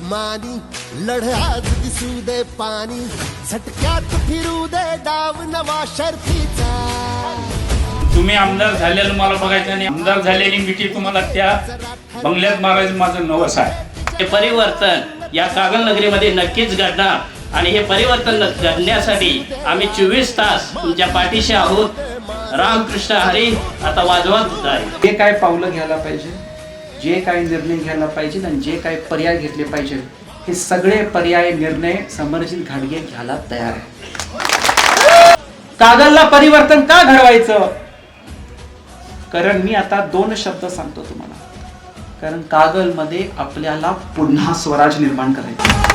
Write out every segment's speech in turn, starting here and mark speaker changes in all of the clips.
Speaker 1: मानी लढ्यात दिसू दे पाणी. झटक्यात फिरू दे डाव नवा शर्फीचा
Speaker 2: तुम्ही आमदार झालेलं मला बघायचं आणि आमदार झालेली मिठी तुम्हाला त्या बंगल्यात मारायचं माझं नवस आहे
Speaker 3: हे परिवर्तन या कागल नगरीमध्ये नक्कीच घडणार आणि हे परिवर्तन घडण्यासाठी आम्ही चोवीस तास तुमच्या पाठीशी आहोत. रामकृष्ण हरी आता वाजवत आहे
Speaker 4: जे काय पावलं घ्यायला पाहिजे? जे काय निर्णय घ्यायला पाहिजे आणि जे काय पर्याय घेतले पाहिजे हे सगळे पर्याय निर्णय समरजित घाडगे घ्यायला तयार आहे कागलला परिवर्तन का घडवायचं? कारण मी आता दोन शब्द सांगतो तुम्हाला. कारण कागलमध्ये आपल्याला पुन्हा स्वराज निर्माण करायचं.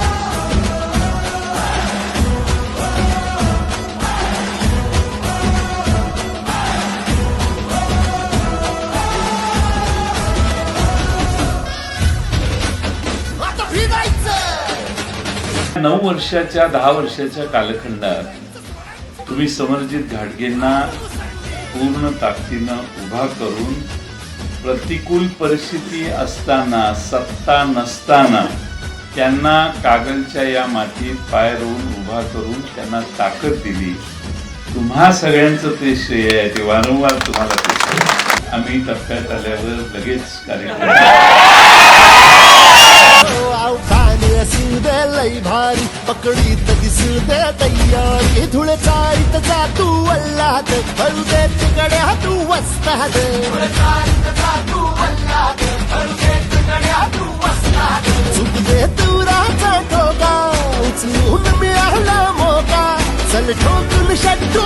Speaker 2: नऊ वर्षाच्या दहा वर्षाच्या कालखंडात तुम्ही समरजित घाटगेंना पूर्ण ताकदीनं उभा करून प्रतिकूल परिस्थिती असताना सत्ता नसताना त्यांना कागलच्या या मातीत पाय रोवून उभा करून त्यांना ताकद दिली. तुम्हा सगळ्यांचं ते श्रेय आहे ते वारंवार तुम्हाला आम्ही टप्प्यात आल्यावर लगेच कार्यक्रम
Speaker 1: दिसते दिसू तयारी. धुळे चारित जा तू अल्लाद हळू दे तिकड्या तू वस्ताद. चुक दे तुराचा ठोका. उचलून मिळाला मोका. चल ठोकून शट्टू